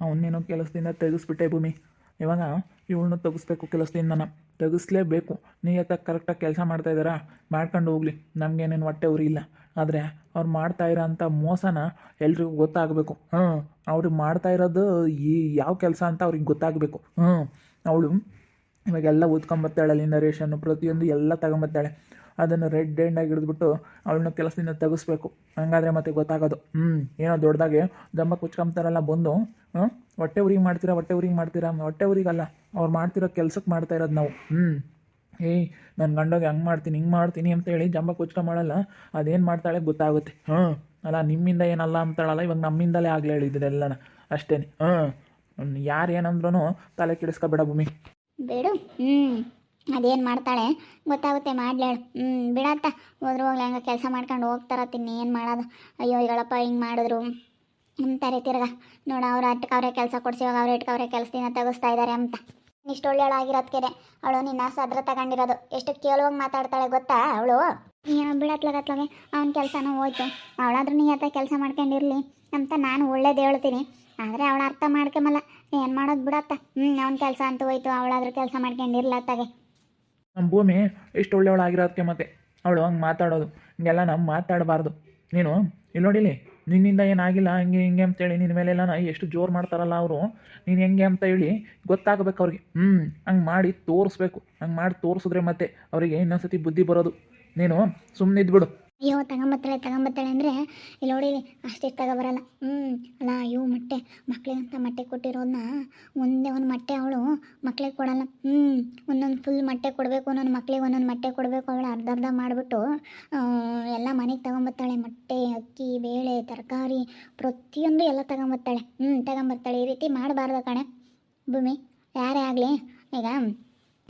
ಅವನ್ನೇನೋ ಕೆಲಸದಿಂದ ತೆಗೆಸ್ಬಿಟ್ಟೆ ಭೂಮಿ. ಇವಾಗ ಇವಳನ್ನ ತೆಗಿಸ್ಬೇಕು ನಾನು. ತೆಗಿಸ್ಲೇಬೇಕು. ನೀಯತ್ತಾಗಿ ಕರೆಕ್ಟಾಗಿ ಕೆಲಸ ಮಾಡ್ತಾ ಇದ್ದಾರಾ? ಮಾಡ್ಕೊಂಡು ಹೋಗ್ಲಿ. ನಮಗೇನೇನು ಹೊಟ್ಟೆ ಉರಿ ಇಲ್ಲ. ಆದರೆ ಅವ್ರು ಮಾಡ್ತಾ ಇರೋಂಥ ಮೋಸನ ಎಲ್ರಿಗೂ ಗೊತ್ತಾಗಬೇಕು. ಹ್ಞೂ ಅವ್ರಿಗೆ ಮಾಡ್ತಾ ಇರೋದು ಈ ಯಾವ ಕೆಲಸ ಅಂತ ಅವ್ರಿಗೆ ಗೊತ್ತಾಗಬೇಕು. ಹ್ಞೂ ಅವಳು ಇವಾಗೆಲ್ಲ ಓದ್ಕೊಂಬರ್ತಾಳೆ ಅಲ್ಲಿಂದ ರೇಷನ್ನು ಪ್ರತಿಯೊಂದು ಎಲ್ಲ ತಗೊಂಬರ್ತಾಳೆ ಅದನ್ನು ರೆಡ್ ಆಗಿ ಹಿಡಿದ್ಬಿಟ್ಟು ಅವಳನ್ನ ಕೆಲಸದಿಂದ ತೆಗಿಸ್ಬೇಕು. ಹಂಗಾದ್ರೆ ಮತ್ತೆ ಗೊತ್ತಾಗೋದು. ಹ್ಞೂ ಏನೋ ದೊಡ್ಡದಾಗೆ ದಮ್ಮ ಕುಚ್ಕೊಂಬ್ತಾರಲ್ಲ ಬಂದು ಹೊಟ್ಟೆ ಉರಿಗೆ ಮಾಡ್ತೀರಾ, ಹೊಟ್ಟೆ ಊರಿಗೆ ಮಾಡ್ತೀರಾ? ಹೊಟ್ಟೆ ಉರಿಗಲ್ಲ, ಅವ್ರು ಮಾಡ್ತಿರೋ ಕೆಲ್ಸಕ್ಕೆ ಮಾಡ್ತಾ ಇರೋದು ನಾವು. ಹ್ಞೂ ಏಯ್ ನನ್ನ ಗಂಡೋಗಿ ಹಂಗೆ ಮಾಡ್ತೀನಿ, ಹಿಂಗೆ ಮಾಡ್ತೀನಿ ಅಂತ ಹೇಳಿ ಜಂಬ ಕುಚ್ಕ ಮಾಡಲ್ಲ, ಅದೇನು ಮಾಡ್ತಾಳೆ ಗೊತ್ತಾಗುತ್ತೆ. ಹ್ಞೂ ಅಲ್ಲ, ನಿಮ್ಮಿಂದ ಏನಲ್ಲ ಅಂತಾಳಲ್ಲ, ಇವಾಗ ನಮ್ಮಿಂದಲೇ ಆಗಲೇ ಹೇಳಿದ್ದೆಲ್ಲನ ಅಷ್ಟೇ ಹಾಂ ಯಾರು ಏನಂದ್ರೂ ತಲೆ ಕೆಡಿಸ್ಕೊಬೇಡ ಭೂಮಿ. ಬಿಡು. ಹ್ಞೂ ಅದೇನು ಮಾಡ್ತಾಳೆ? ಗೊತ್ತಾಗುತ್ತೆ ಮಾಡ್ಲೇಳು ಹ್ಞೂ ಬಿಡತ್ತ ಹೋದ್ರು ಹೋಗ್ಲಿ ಹಂಗೆ ಕೆಲಸ ಮಾಡ್ಕೊಂಡು ಹೋಗ್ತಾರತ್ತೀನಿ ಏನು ಮಾಡೋದು? ಅಯ್ಯೋ ಹೇಳಪ್ಪ ಹಿಂಗೆ ಮಾಡಿದ್ರು. ಅಂತಾರೆ ತಿರ್ಗ. ನೋಡು ಅವ್ರು ಅಟ್ಕ ಅವರೇ ಕೆಲಸ ಕೊಡ್ಸಿವಾಗ ಅವ್ರು ಇಟ್ಕ ಅವರೇ ಕೆಲಸದಿಂದ ತೆಗಿಸ್ತಾ ಇದ್ದಾರೆ ಅಂತ. ಇಷ್ಟು ಒಳ್ಳೆಯಳಾಗಿರೋದ್ಕೆ ಅವಳು ನಿನ್ನ ಸದ್ರ ತಗೊಂಡಿರೋದು. ಎಷ್ಟು ಕೇಳುವಾಗ ಮಾತಾಡ್ತಾಳೆ ಗೊತ್ತಾ ಅವಳು? ಏನೋ ಬಿಡತ್ಲಾಗತ್ಲಾಗೆ ಅವ್ನ ಕೆಲಸನೂ ಹೋಯ್ತು. ಅವಳಾದ್ರೂ ನೀಯತ್ತ ಕೆಲಸ ಮಾಡ್ಕೊಂಡಿರಲಿ ಅಂತ ನಾನು ಒಳ್ಳೇದು ಹೇಳ್ತೀನಿ. ಆದರೆ ಅವಳು ಅರ್ಥ ಮಾಡ್ಕೊಂಬಲ್ಲ. ಏನು ಮಾಡೋದು ಬಿಡತ್ತ? ಹ್ಞೂ ಅವ್ನ ಕೆಲಸ ಅಂತೂ ಹೋಯ್ತು, ಅವಳಾದ್ರೂ ಕೆಲಸ ಮಾಡ್ಕೊಂಡಿರ್ಲತ್ತಾಗೆ ನಮ್ಮ ಭೂಮಿ ಎಷ್ಟು ಒಳ್ಳೆಯವಳಾಗಿರೋದಕ್ಕೆ ಮತ್ತೆ ಅವಳು ಹಂಗೆ ಮಾತಾಡೋದು, ಹಿಂಗೆಲ್ಲ ನಾವು ಮಾತಾಡಬಾರ್ದು. ನೀನು ಇಲ್ಲಿ ನೋಡಿಲಿ ನಿನ್ನಿಂದ ಏನಾಗಿಲ್ಲ, ಹಂಗೆ ಹಿಂಗೆ ಅಂತೇಳಿ ನಿನ್ನ ಮೇಲೆಲ್ಲ ಎಷ್ಟು ಜೋರು ಮಾಡ್ತಾರಲ್ಲ ಅವರು, ನೀನು ಹೆಂಗೆ ಅಂತ ಹೇಳಿ ಗೊತ್ತಾಗಬೇಕು ಅವ್ರಿಗೆ. ಹ್ಞೂ ಹಂಗೆ ಮಾಡಿ ತೋರಿಸ್ಬೇಕು. ಹಂಗೆ ಮಾಡಿ ತೋರಿಸಿದ್ರೆ ಮತ್ತೆ ಅವರಿಗೆ ಇನ್ನೊಂದ್ಸತಿ ಬುದ್ಧಿ ಬರೋದು. ನೀನು ಸುಮ್ಮನೆ ಇದ್ಬಿಡು ಅಯ್ಯೋ, ತಗೊಂಬತ್ತಾಳೆ ತಗೊಂಬತ್ತಾಳೆ ಅಂದರೆ, ಇಲ್ಲಿ ನೋಡಿ ಅಷ್ಟಿಷ್ಟು ತಗೊಬರಲ್ಲ ಹ್ಞೂ ಅಲ್ಲ, ಅಯ್ಯೋ, ಮೊಟ್ಟೆ. ಮಕ್ಳಿಗಂತ ಮೊಟ್ಟೆ ಕೊಟ್ಟಿರೋದನ್ನ ಒಂದೇ ಒಂದು ಮೊಟ್ಟೆ ಅವಳು ಮಕ್ಳಿಗೆ ಕೊಡಲ್ಲ. ಹ್ಞೂ ಒಂದೊಂದು ಫುಲ್ ಮೊಟ್ಟೆ ಕೊಡಬೇಕು, ಒಂದೊಂದು ಮಕ್ಳಿಗೆ ಒಂದೊಂದು ಮೊಟ್ಟೆ ಕೊಡಬೇಕು ಅವಳು ಅರ್ಧ ಅರ್ಧ ಮಾಡಿಬಿಟ್ಟು ಎಲ್ಲ ಮನೆಗೆ ತಗೊಂಬತ್ತಾಳೆ. ಮೊಟ್ಟೆ, ಅಕ್ಕಿ, ಬೇಳೆ, ತರಕಾರಿ, ಪ್ರತಿಯೊಂದು ಎಲ್ಲ ತಗೊಂಬತ್ತಾಳೆ. ಹ್ಞೂ ತಗೊಂಬರ್ತಾಳೆ ಈ ರೀತಿ ಮಾಡಬಾರ್ದು ಕಣೆ. ಭೂಮಿ, ಯಾರೇ ಆಗಲಿ, ಈಗ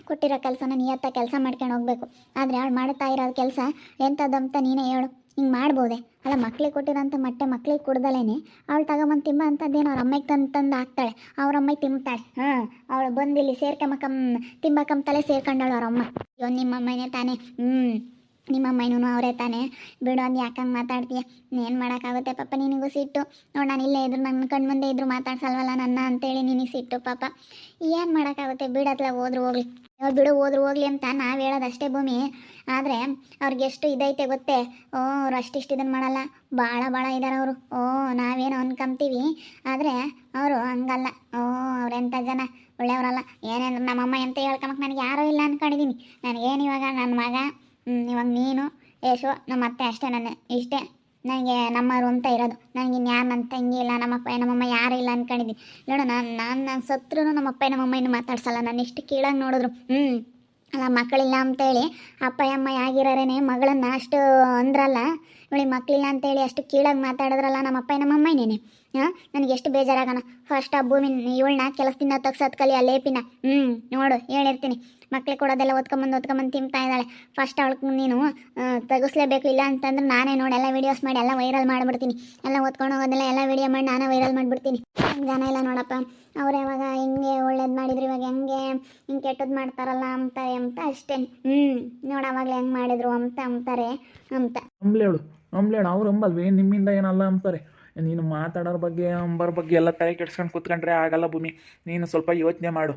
ಕೊಟ್ಟಿರೋ ಕೆಲಸನ ನಿಯತ್ತ ಕೆಲಸ ಮಾಡ್ಕೊಂಡು ಹೋಗ್ಬೇಕು. ಆದರೆ ಅವಳು ಮಾಡ್ತಾ ಇರೋ ಕೆಲಸ ಎಂಥದ್ದಂತ ನೀನೇ ಹೇಳು. ಹಿಂಗೆ ಮಾಡ್ಬೋದೆ. ಅಲ್ಲ, ಮಕ್ಳಿಗೆ ಕೊಟ್ಟಿರೋಂಥ ಮೊಟ್ಟೆ ಮಕ್ಳಿಗೆ ಕುಡ್ದಲೇನೆ ಅವಳು ತಗೊಂಬಂದು ತಿಂಬ ಅಂಥದ್ದೇನು ಅವ್ರ ಅಮ್ಮಗೆ ತಂದು ತಂದು ಹಾಕ್ತಾಳೆ. ಅವ್ರ ಅಮ್ಮಗೆ ತಿಂತಾಳೆ ಹಾಂ, ಅವಳು ಬಂದು ಇಲ್ಲಿ ಸೇರ್ಕೊಂಬಕಂ ತಲೆ ಸೇರ್ಕೊಂಡಾಳು ಅವ್ರ ಅಮ್ಮ. ಇವನು ನಿಮ್ಮ ಅಮ್ಮನೇ ತಾನೇ. ಹ್ಞೂ ನಿಮ್ಮ ಅಮ್ಮನೂ ಅವರೇ ತಾನೇ. ಬಿಡು ಅಂದು ಯಾಕಂಗೆ ಮಾತಾಡ್ತೀಯ? ಏನು ಮಾಡೋಕ್ಕಾಗುತ್ತೆ ಪಾಪ ನಿನಗೂ ಸಿಟ್ಟು. ನೋಡಿ, ನಾನು ಇಲ್ಲೇ ಇದ್ರು ನನ್ನ ಕಣ್ಣು ಮುಂದೆ ಇದ್ರು ಮಾತಾಡ್ಸಲ್ವಲ್ಲ ನನ್ನ ಅಂತೇಳಿ ನಿನಗೆ ಸಿಟ್ಟು ಪಾಪ. ಏನು ಮಾಡೋಕ್ಕಾಗುತ್ತೆ? ಬಿಡತ್ಲ ಹೋದ್ರು ಹೋಗ್ಲಿ. ಅವ್ರು ಬಿಡು, ಹೋದ್ರು ಹೋಗ್ಲಿ ಅಂತ ನಾವು ಹೇಳೋದಷ್ಟೇ ಭೂಮಿ. ಆದರೆ ಅವ್ರಿಗೆ ಎಷ್ಟು ಇದೈತೆ ಗೊತ್ತೇ? ಓ, ಅವ್ರು ಅಷ್ಟಿಷ್ಟು ಇದನ್ನು ಮಾಡಲ್ಲ. ಭಾಳ ಭಾಳ ಇದ್ದಾರೆ ಅವರು. ಓ, ನಾವೇನು ಅನ್ಕೊಂತೀವಿ ಆದರೆ ಅವರು ಹಂಗಲ್ಲ. ಓ ಅವ್ರೆಂಥ ಜನ? ಒಳ್ಳೆಯವರಲ್ಲ. ಏನೇನು ನಮ್ಮಮ್ಮ ಎಂತ ಹೇಳ್ಕೊಂಬಕ್ಕೆ ನನಗೆ ಯಾರೂ ಇಲ್ಲ ಅಂದ್ಕೊಂಡಿದ್ದೀನಿ ನನಗೇನು ಇವಾಗ? ನನ್ನ ಮಗ? ಇವಾಗ ನೀನು ಯೇಶು ನಮ್ಮ ಅತ್ತೆ ಅಷ್ಟೇ ನನ್ನ ಇಷ್ಟೇ. ನನಗೆ ನಮ್ಮರು ಅಂತ ಇರೋದು. ನನಗೆ ಇನ್ಯಾರು ನನ್ನ ತಂಗಿ ಇಲ್ಲ ನಮ್ಮಪ್ಪ ನಮ್ಮಮ್ಮ ಯಾರು ಇಲ್ಲ ಅನ್ಕೊಂಡಿದ್ದೀನಿ ನೋಡು, ನಾನು ನಾನು ನಾನು ಸತ್ರು ನಮ್ಮಪ್ಪ ನಮ್ಮಮ್ಮ ಇನ್ನು ಮಾತಾಡ್ಸಲ್ಲ. ನಾನು ಎಷ್ಟು ಕೀಳಾಗಿ ನೋಡಿದ್ರು. ಹ್ಞೂ ಅಲ್ಲ, ಮಕ್ಕಳಿಲ್ಲ ಅಂತೇಳಿ, ಅಪ್ಪ, ಅಮ್ಮ ಆಗಿರೋರೇನೆ ಮಗಳನ್ನ ಅಷ್ಟು ಅಂದ್ರಲ್ಲ, ನೋಡಿ, ಮಕ್ಕಳಿಲ್ಲ ಅಂತೇಳಿ ಅಷ್ಟು ಕೀಳಾಗಿ ಮಾತಾಡಿದ್ರಲ್ಲ ನಮ್ಮಪ್ಪ ನಮ್ಮಮ್ಮನೇನೆ ನನಗೆ ಎಷ್ಟು ಬೇಜಾರಾಗಣ. ಫಸ್ಟ್ ಆ ಭೂಮಿ ಇವಳನ್ನ ಕೆಲಸದಿಂದ ತಗ್ಸೋದು ಕಲಿ ಆ ಲೇಪಿನ. ಹ್ಞೂ ನೋಡು ಹೇಳಿರ್ತೀನಿ ಮಕ್ಳಿಗೆ ಕೊಡೋದೆಲ್ಲ ಓದ್ಕೊಂಬಂದು ಓದ್ಕೊಂಬಂದು ತಿಂತಾ ಇದ್ದಾಳೆ. ಫಸ್ಟ್ ಅವಳಿಗೆ ನೀನು ತೆಗಿಸ್ಲೇಬೇಕು ಇಲ್ಲ ಅಂತಂದ್ರೆ ನಾನೇ ನೋಡಿ, ಎಲ್ಲ ವೀಡಿಯೋಸ್ ಮಾಡಿ, ಎಲ್ಲ ವೈರಲ್ ಮಾಡಿಬಿಡ್ತೀನಿ. ಎಲ್ಲ ಓದ್ಕೊಂಡು ಹೋಗೋದೆಲ್ಲ ಎಲ್ಲ ವೀಡಿಯೋ ಮಾಡಿ ನಾನೇ ವೈರಲ್ ಮಾಡಿಬಿಡ್ತೀನಿ. ಜನ ಇಲ್ಲ ನೋಡಪ್ಪ, ಅವ್ರು ಯಾವಾಗ ಹೆಂಗೆ ಒಳ್ಳೇದು ಮಾಡಿದ್ರು, ಇವಾಗ ಹೆಂಗೆ, ಹಿಂಗೆ ಕೆಟ್ಟದ್ದು ಮಾಡ್ತಾರಲ್ಲ ಅಂತಾರೆ ಅಂತ ಅಷ್ಟೇ. ಹ್ಞೂ ನೋಡು ಅವಾಗಲೇ ಹೆಂಗೆ ಮಾಡಿದ್ರು ಅಂತ ಅಂತಾರೆ, ಅಂತ. ಅಂಬ್ಲೇಳು ಅಂಬ್ಲೇಳು, ಅವ್ರು ಅಂಬಲ್ವೇ, ನಿಮ್ಮಿಂದ ಏನಲ್ಲ ಅಂತಾರೆ. ನೀನು ಮಾತಾಡೋರ ಬಗ್ಗೆ, ಅಂಬರ ಬಗ್ಗೆ ಎಲ್ಲ ತಲೆ ಕೆಡ್ಸ್ಕೊಂಡು ಕೂತ್ಕೊಂಡ್ರೆ ಆಗಲ್ಲ ಭೂಮಿ. ನೀನು ಸ್ವಲ್ಪ ಯೋಚನೆ ಮಾಡು?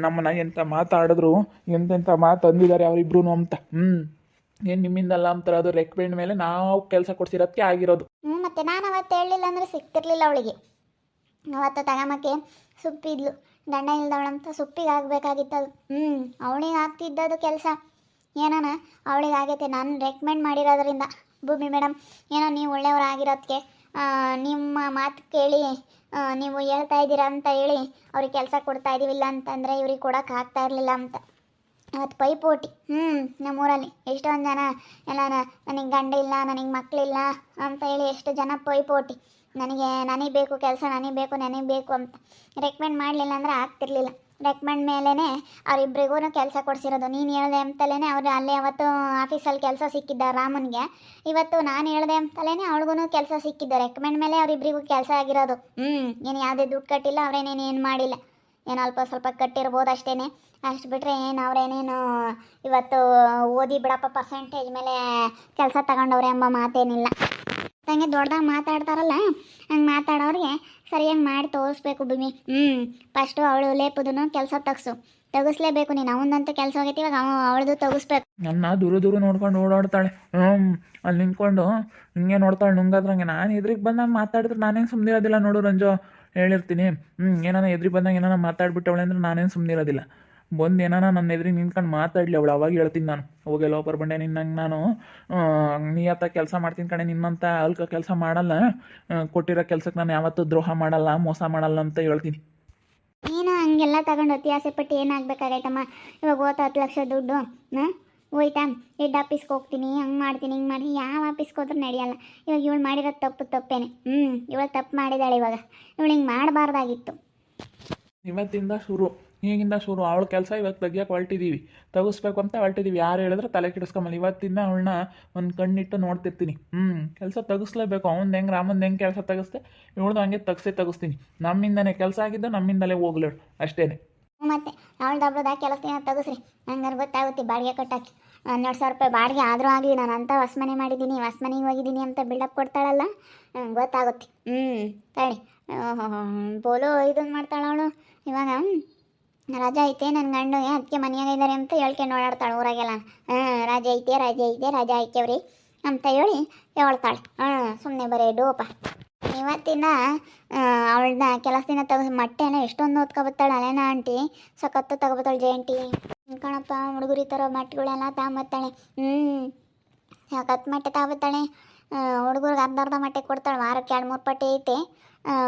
ನಮ್ಮನ್ನ ಎಂಥ ಮಾತಾಡಿದ್ರು ಎಂತೆಂಥ ಮಾತು ಅಂದಿದ್ದಾರೆ ಅವರಿಬ್ರು ಅಂತ. ಹ್ಞೂ ಏನು ನಿಮ್ಮಿಂದಲ್ಲ ಅಂತಾರೆ ಅದು ರೆಕಮೆಂಡ್ ಮೇಲೆ ನಾವು ಕೆಲಸ ಕೊಡ್ಸಿರೋದಕ್ಕೆ ಆಗಿರೋದು. ಹ್ಞೂ ಮತ್ತೆ ನಾನು ಅವತ್ತು ಹೇಳಲಿಲ್ಲ ಅಂದರೆ ಸಿಕ್ತಿರ್ಲಿಲ್ಲ ಅವಳಿಗೆ. ಅವತ್ತು ತಗೊಂಬಕ್ಕೆ ಸುಪ್ಪಿದ್ಲು ಗಂಡ ಇಲ್ದವಳಂತ ಸುಪ್ಪಿಗೆ ಆಗಬೇಕಾಗಿತ್ತು ಅದು. ಹ್ಞೂ ಅವಳಿಗೆ ಆಗ್ತಿದ್ದದು ಕೆಲಸ. ಏನಾನ? ಅವಳಿಗೆ ಆಗೈತೆ ನಾನು ರೆಕಮೆಂಡ್ ಮಾಡಿರೋದ್ರಿಂದ. ಭೂಮಿ ಮೇಡಮ್ ಏನೋ ನೀವು ಒಳ್ಳೆಯವರಾಗಿರೋದಕ್ಕೆ ನಿಮ್ಮ ಮಾತು ಕೇಳಿ ನೀವು ಹೇಳ್ತಾ ಇದ್ದೀರಾ ಅಂತ ಹೇಳಿ ಅವ್ರಿಗೆ ಕೆಲಸ ಕೊಡ್ತಾ ಇದೀವಿಲ್ಲ ಅಂತಂದರೆ ಇವ್ರಿಗೆ ಕೊಡೋಕೆ ಆಗ್ತಾ ಇರಲಿಲ್ಲ ಅಂತ. ಅವತ್ತು ಪೈಪೋಟಿ ಹ್ಞೂ ನಮ್ಮೂರಲ್ಲಿ ಎಷ್ಟೊಂದು ಜನ ಎಲ್ಲ ನನಗೆ ಗಂಡ ಇಲ್ಲ, ನನಗೆ ಮಕ್ಕಳಿಲ್ಲ ಅಂತ ಹೇಳಿ ಎಷ್ಟು ಜನ ಪೈಪೋಟಿ. ನನಗೆ ನನಗೆ ಬೇಕು ಕೆಲಸ, ನನಗೆ ಬೇಕು ನನಗೆ ಬೇಕು ಅಂತ. ರೆಕಮೆಂಡ್ ಮಾಡಲಿಲ್ಲ ಅಂದರೆ ಆಗ್ತಿರ್ಲಿಲ್ಲ. ರೆಕಮೆಂಡ್ ಮೇಲೇ ಅವರಿಬ್ಬರಿಗೂ ಕೆಲಸ ಕೊಡಿಸಿರೋದು. ನೀನು ಹೇಳ್ದೆ ಅಂತಲೇ ಅವ್ರು ಅಲ್ಲೇ ಅವತ್ತು ಆಫೀಸಲ್ಲಿ ಕೆಲಸ ಸಿಕ್ಕಿದ್ದ ರಾಮನ್ಗೆ. ಇವತ್ತು ನಾನು ಹೇಳ್ದೆ ಅಂತಲೇ ಅವಳಿಗೂ ಕೆಲಸ ಸಿಕ್ಕಿದ್ದು. ರೆಕಮೆಂಡ್ ಮೇಲೆ ಅವರಿಬ್ಬರಿಗೂ ಕೆಲಸ ಆಗಿರೋದು. ಹ್ಞೂ ಏನು ಯಾವುದೇ ದುಡ್ಡು ಕಟ್ಟಿಲ್ಲ, ಅವರೇನೇನು ಏನು ಮಾಡಿಲ್ಲ. ಏನು ಅಲ್ಪ ಸ್ವಲ್ಪ ಕಟ್ಟಿರ್ಬೋದು ಅಷ್ಟೇ ಅಷ್ಟು ಬಿಟ್ಟರೆ ಏನು ಅವರೇನೇನು ಇವತ್ತು ಓದಿ ಬಿಡಪ್ಪ ಪರ್ಸೆಂಟೇಜ್ ಮೇಲೆ ಕೆಲಸ ತಗೊಂಡವ್ರೆ ಎಂಬ ಮಾತೇನಿಲ್ಲ. ಹಂಗೆ ದೊಡ್ಡದಾಗ ಮಾತಾಡ್ತಾರಲ್ಲ, ಹಂಗೆ ಮಾತಾಡೋರಿಗೆ ಸರಿಯಾಗಿ ಮಾಡಿ ತೋರಿಸ್ಬೇಕು ಭೂಮಿ. ಹ್ಞೂ ಫಸ್ಟು ಅವಳು ಲೇಪುದನ್ನು ಕೆಲಸ ತಗ್ಸು. ತಗಿಸ್ಲೇಬೇಕು ನೀನು, ಅವನಂತೂ ಕೆಲಸ ಹೋಗೈತಿ, ಇವಾಗ ಅವ ಅವಳದು ತಗಸ್ಬೇಕು. ನನ್ನ ದೂರ ದೂರ ನೋಡ್ಕೊಂಡು ಓಡಾಡ್ತಾಳೆ. ಹ್ಞೂ ಅಲ್ಲಿ ನಿಂತ್ಕೊಂಡು ಹಿಂಗೆ ನೋಡ್ತಾಳೆ ನುಂಗಾದ್ರಂಗೆ. ನಾನು ಎದ್ರಿಗೆ ಬಂದಾಗ ಮಾತಾಡಿದ್ರೆ ನಾನೇನು ಸುಮ್ಮನಿರೋದಿಲ್ಲ ನೋಡು ರಂಜು, ಹೇಳಿರ್ತೀನಿ. ಹ್ಞೂ ಏನಾನ ಎದ್ರಿಗೆ ಬಂದಾಗ ಏನಾನ ಮಾತಾಡ್ಬಿಟ್ಟವಳೆ ಅಂದ್ರೆ ನಾನೇನು ಸುಮ್ಮನಿರೋದಿಲ್ಲ ಬಂದು ಏನಾನ ನನ್ನ ಎದ್ರಿಗೆ ನಿಂತ್ಕೊಂಡು ಮಾತಾಡಲಿ ಅವಳು ಅವಾಗ ಹೇಳ್ತೀನಿ ನಾನು. ಹೋಗಿ ಲೋಪರ್ ಬಂಡೆ ನಿನ್ನಂಗೆ ನಾನು. ನೀಯತ್ತ ಕೆಲಸ ಮಾಡ್ತೀನಿ ಕಣೆ ನಿನ್ನಂತ ಅಲ್ಕ ಕೆಲಸ ಮಾಡಲ್ಲ. ಕೊಟ್ಟಿರೋ ಕೆಲ್ಸಕ್ಕೆ ನಾನು ಯಾವತ್ತೂ ದ್ರೋಹ ಮಾಡಲ್ಲ ಮೋಸ ಮಾಡಲ್ಲ ಅಂತ ಹೇಳ್ತೀನಿ. ನೀನು ಹಂಗೆಲ್ಲ ತಗೊಂಡು ಅತಿ ಆಸೆ ಪಟ್ಟು ಏನಾಗಬೇಕಾಗೈತಮ್ಮ? ಇವಾಗ ಓತ ಹತ್ತು ಲಕ್ಷ ದುಡ್ಡು ಹಾಂ? ಹೋಯ್ತಾ? ಹೆಡ್ ಆಫೀಸ್ಗೆ ಹೋಗ್ತೀನಿ ಹಂಗೆ ಮಾಡ್ತೀನಿ ಹಿಂಗೆ ಮಾಡಿ ಯಾವ ಆಫೀಸ್ಗೆ ಹೋದ್ರೂ ನಡೆಯಲ್ಲ. ಇವಾಗ ಇವಳು ಮಾಡಿರೋದು ತಪ್ಪು ತಪ್ಪೇನೆ. ಹ್ಞೂ ಇವಳು ತಪ್ಪು ಮಾಡಿದಾಳೆ ಇವಾಗ. ಇವಳು ಹಿಂಗೆ ಮಾಡಬಾರ್ದಾಗಿತ್ತು. ಇವತ್ತಿಂದ ಶುರು. ಈಗಿಂದ ಶುರು. ಅವಳ ಕೆಲಸ ಇವತ್ತು ತೆಗಿಯೋಕೆ ಹೊರಟಿದ್ದೀವಿ ತೆಗಿಸ್ಬೇಕು ಅಂತ ಹೊರಟಿದ್ದೀವಿ ಯಾರು ಹೇಳಿದ್ರೆ ತಲೆ ಕೆಡಿಸ್ಕೊಂಬಲ್ಲ. ಇವತ್ತಿಂದ ಅವಳನ್ನ ಒಂದು ಕಣ್ಣಿಟ್ಟು ನೋಡ್ತಿರ್ತೀನಿ. ಹ್ಞೂ ಕೆಲಸ ತೆಗಿಸ್ಲೇಬೇಕು. ಅವ್ನು ಹೆಂಗೆ ರಾಮಂದು ಹೆಂಗೆ ಕೆಲಸ ತೆಗಿಸ್ತೆ ಇವಳ್ದು ಹಂಗೆ ತೆಗ್ಸೇ ತಗಿಸ್ತೀನಿ. ನಮ್ಮಿಂದನೇ ಕೆಲಸ ಆಗಿದ್ದು ನಮ್ಮಿಂದಲೇ ಹೋಗ್ಲೇಳು ಅಷ್ಟೇ ಮತ್ತೆ ಅವಳು ಡಬ್ಬದ ಕೆಲಸ ತಗಿಸ್ರಿ. ಹಂಗಾರೆ ಗೊತ್ತಾಗುತ್ತೆ ಬಾಡಿಗೆ ಕಟ್ಟಾಕಿ. ಹನ್ನೆರಡು ಸಾವಿರ ರೂಪಾಯಿ ಬಾಡಿಗೆ ಆದರೂ ಆಗಲಿ, ನಾನು ಅಂತ ಮನೆ ಮಾಡಿದ್ದೀನಿ ಮನೆಗೆ ಹೋಗಿದ್ದೀನಿ ಅಂತ ಬಿಲ್ಡಪ್ ಕೊಡ್ತಾಳಲ್ಲ? ಗೊತ್ತಾಗುತ್ತೆ. ಹ್ಞೂ ತಳಿ ಬೋಲೋ ಇದನ್ನು ಮಾಡ್ತಾಳೆ ಅವಳು. ಇವಾಗ ರಜಾ ಐತೆ ನನ್ನ ಗಂಡು ಅದಕ್ಕೆ ಮನೆಯಾಗ ಇದ್ದಾರೆ ಅಂತ ಹೇಳ್ಕೊಂಡು ಓಡಾಡ್ತಾಳೆ ಊರಾಗೆಲ್ಲ. ಹಾಂ, ರಜೆ ಐತೆ ರಜೆ ಐತೆ, ರಾಜ ಐತೆವ್ರಿ ಅಂತ ಹೇಳಿ ಹೇಳ್ತಾಳೆ. ಹಾಂ ಸುಮ್ಮನೆ ಬರೀ ಡೋಪ ಇವತ್ತಿನ ಅವಳನ್ನ ಕೆಲಸದಿಂದ ತೆಗೆದು ಮೊಟ್ಟೆನ ಎಷ್ಟೊಂದು ಓದ್ಕೊಬತ್ತಾಳೆ ಅಲೇನ ಆಂಟಿ. ಸಖತ್ತು ತಗೋಬತ್ತಾಳೆ ಜಯಂಟಿ ಕಣಪ್ಪ, ಹುಡುಗರಿ ತರೋ ಮಟ್ಟಗಳೆಲ್ಲ ತಗೊಂಬತ್ತಾಳೆ ಹ್ಞೂ ಸಖತ್ ಮೊಟ್ಟೆ ತಗೋಬತ್ತಾಳೆ ಹುಡುಗರಿಗೆ ಅರ್ಧ ಅರ್ಧ ಮೊಟ್ಟೆ ಕೊಡ್ತಾಳೆ. ವಾರಕ್ಕೆ ಎರಡು ಮೂರು ಪಟ್ಟಿ ಐತೆ.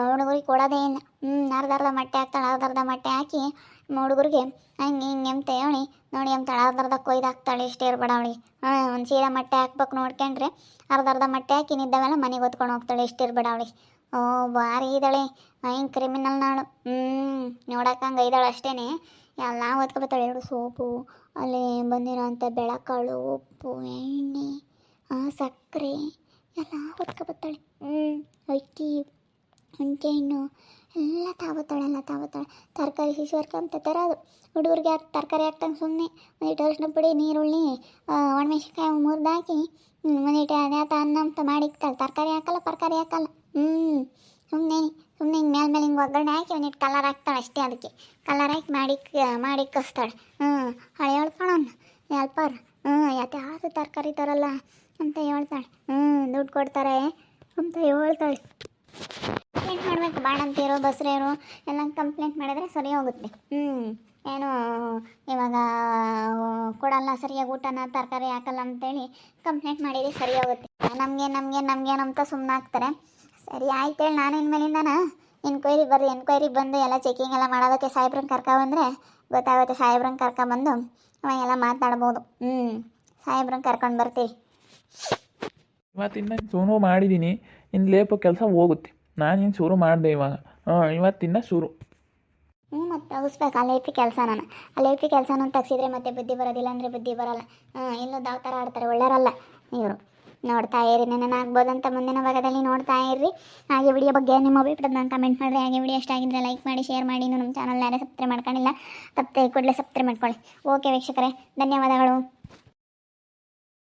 ಹುಡುಗರಿಗೆ ಕೊಡೋದೇ ಇಲ್ಲ. ಹ್ಞೂ ಅರ್ಧರ್ಧ ಅರ್ಧ ಮೊಟ್ಟೆ ಹಾಕ್ತಾಳೆ ಅರ್ಧರ್ಧ ಅರ್ಧ ಮೊಟ್ಟೆ ಹಾಕಿ ಹುಡುಗರಿಗೆ, ಹಂಗೆ ಹಿಂಗೆ ಅಂತ ಹೇಳಿ ನೋಡಿ ಅಂತಾಳೆ ಅರ್ಧರ್ಧ ಅರ್ಧ ಕೊಯ್ದು ಹಾಕ್ತಾಳೆ ಇಷ್ಟೇ ಇರ್ಬೇಡ ಅವಳಿ ಹಾಂ, ಒಂದು ಸೀರೆ ಮೊಟ್ಟೆ ಹಾಕ್ಬೇಕು ನೋಡ್ಕೊಂಡ್ರೆ ಅರ್ಧ ಅರ್ಧ ಮೊಟ್ಟೆ ಹಾಕಿ ನಿದ್ದವೆಲ್ಲ ಮನೆಗೆ ಹೊತ್ಕೊಂಡು ಹೋಗ್ತಾಳೆ ಇಷ್ಟು ಇರ್ಬೇಡ ಅವಳಿ ಓ, ಭಾರಿ ಇದ್ದಾಳೆ, ಹಿಂಗೆ ಕ್ರಿಮಿನಲ್ ನಾಳು. ಹ್ಞೂ ನೋಡಕ್ಕಂಗೆ ಇದ್ದಾಳೆ ಅಷ್ಟೇ ಎಲ್ಲ ಓದ್ಕೊಬತ್ತಾಳೆ ಎರಡು ಸೋಪು, ಅಲ್ಲಿ ಬಂದಿರೋಂಥ ಬೆಳಕಾಳು, ಉಪ್ಪು, ಎಣ್ಣೆ ಸಕ್ಕರೆ ಎಲ್ಲ ಹೊತ್ಕೊಬತ್ತಾಳೆ ಹ್ಞೂ ಅಕ್ಕಿ ಹುಣಸೆಹಣ್ಣು ಎಲ್ಲ ತಾವತ್ತಾಳೆ, ಎಲ್ಲ ತರಕಾರಿ ಶಿಶುವರ್ಕ ಅಂತ ತರೋದು ಹುಡುಗರಿಗೆ ಹಾಕಿ ತರಕಾರಿ ಹಾಕ್ತಂಗೆ ಸುಮ್ಮನೆ ಒಂದಿಟ್ಟು ಅರಿಶಿನ ಪುಡಿ, ನೀರುಳ್ಳಿ ಒಣಮೆಣ್ಸಿನ್ಕಾಯಿ ಮುರಿದು ಹಾಕಿ ಒಂದಿಟ್ಟು ಅದ್ಯಾತ ಅನ್ನ ಅಂತ ಮಾಡಿಕ್ತಾಳೆ ತರಕಾರಿ ಹಾಕಲ್ಲ ತರಕಾರಿ ಹಾಕಲ್ಲ. ಹ್ಞೂ ಸುಮ್ಮನೆ ಸುಮ್ಮನೆ ಹಿಂಗೆ ಮೇಲೆ ಮೇಲೆ ಹಿಂಗೆ ಒಗ್ಗರಣೆ ಹಾಕಿ ಒಂದಿಟ್ಟು ಕಲರ್ ಹಾಕ್ತಾಳೆ ಅಷ್ಟೇ ಅದಕ್ಕೆ. ಕಲರ್ ಹಾಕಿ ಮಾಡಿ ಮಾಡಿ ಕಸ್ತಾಳೆ ಹ್ಞೂ ಹಳೆ ಹೇಳ್ಕೊಳೋಣ ಹೆಲ್ಪರ್ ಹ್ಞೂ ಯಾತೆ ಯಾವುದು ತರಕಾರಿ ತರಲ್ಲ ಅಂತ ಹೇಳ್ತಾಳೆ. ಹ್ಞೂ ದುಡ್ಡು ಕೊಡ್ತಾರೆ ಅಂತ ಹೇಳ್ತಾಳೆ. ಕಂಪ್ಲೇಂಟ್ ಮಾಡಬೇಕು ಬಾಣಂತಿಯರು ಬಸ್ರೇರು ಎಲ್ಲ ಕಂಪ್ಲೇಂಟ್ ಮಾಡಿದ್ರೆ ಸರಿ ಹೋಗುತ್ತೆ. ಹ್ಞೂ ಏನು ಇವಾಗ ಕೊಡಲ್ಲ ಸರಿಯಾಗಿ ಊಟನ ತರಕಾರಿ ಹಾಕಲ್ಲ ಅಂತೇಳಿ ಕಂಪ್ಲೇಂಟ್ ಮಾಡಿದ್ರೆ ಸರಿ ಹೋಗುತ್ತೆ. ನಮಗೆ ನಮಗೆ ನಮಗೆ ಅಂತ ಸುಮ್ಮನೆ ಹಾಕ್ತಾರೆ. ಸರಿ ಆಯ್ತು ಹೇಳಿ ನಾನು ಇನ್ಮೇಲಿಂದನ? ಎನ್ಕ್ವೈರಿ ಬರ್ರಿ ಎನ್ಕ್ವೈರಿ ಬಂದು ಎಲ್ಲ ಚೆಕಿಂಗ್ ಎಲ್ಲ ಮಾಡೋದಕ್ಕೆ ಸಾಹೇಬ್ರನ್ನ ಕರ್ಕೊಬಂದ್ರೆ ಗೊತ್ತಾಗುತ್ತೆ ಸಾಹೇಬ್ರನ್ನ ಕರ್ಕೊಂಬಂದು ಅವಾಗೆಲ್ಲ ಮಾತಾಡ್ಬೋದು. ಹ್ಞೂ ಸಾಹೇಬ್ರನ್ನ ಕರ್ಕೊಂಡು ಬರ್ತೀವಿ ಇವತ್ತಿಂದ ಸೋನು ಮಾಡಿದ್ದೀನಿ ಇನ್ನು ಲೇಪ ಕೆಲಸ ಹೋಗುತ್ತೆ. ನಾನು ಇನ್ನು ಶುರು ಮಾಡಿದೆ ಇವಾಗ. ಹಾಂ, ಇವತ್ತಿಂದ ಶುರು. ಹ್ಞೂ ಮತ್ತೆ ತಗಿಸ್ಬೇಕು ಆ ಐತಿ ಕೆಲಸ ನಾನು. ಅಲ್ಲಿ ಐತಿ ಕೆಲಸನ ತಗ್ಸಿದ್ರೆ ಮತ್ತೆ ಬುದ್ಧಿ ಬರೋದಿಲ್ಲ ಅಂದರೆ ಬುದ್ಧಿ ಬರೋಲ್ಲ. ಹಾಂ, ಇನ್ನೂ ಯಾವ ಥರ ಆಡ್ತಾರೆ. ಒಳ್ಳೆಯರಲ್ಲ ಇವರು. ನೋಡ್ತಾ ಇರಿ. ನನ್ನ ಆಗ್ಬೋದಂತ ಮುಂದಿನ ಭಾಗದಲ್ಲಿ ನೋಡ್ತಾ ಇರ್ರಿ. ಹಾಗೆ ವಿಡಿಯೋ ಬಗ್ಗೆ ನಿಮ್ಮ ಅಭಿಪ್ರಾಯನ ಕಮೆಂಟ್ ಮಾಡಿದ್ರೆ ಹಾಗೆ ವಿಡಿಯೋ ಇಷ್ಟ ಆಗಿದ್ರೆ ಲೈಕ್ ಮಾಡಿ ಶೇರ್ ಮಾಡಿ. ನಮ್ಮ ಚಾನಲ್ ಯಾರೇ ಸಬ್ಸ್ಕ್ರೈಬ್ ಮಾಡ್ಕೊಂಡಿಲ್ಲ ತಪ್ಪದೆ ಕೂಡಲೇ ಸಬ್ಸ್ಕ್ರೈಬ್ ಮಾಡ್ಕೊಳ್ಳಿ. ಓಕೆ ವೀಕ್ಷಕರೇ. ಧನ್ಯವಾದಗಳು.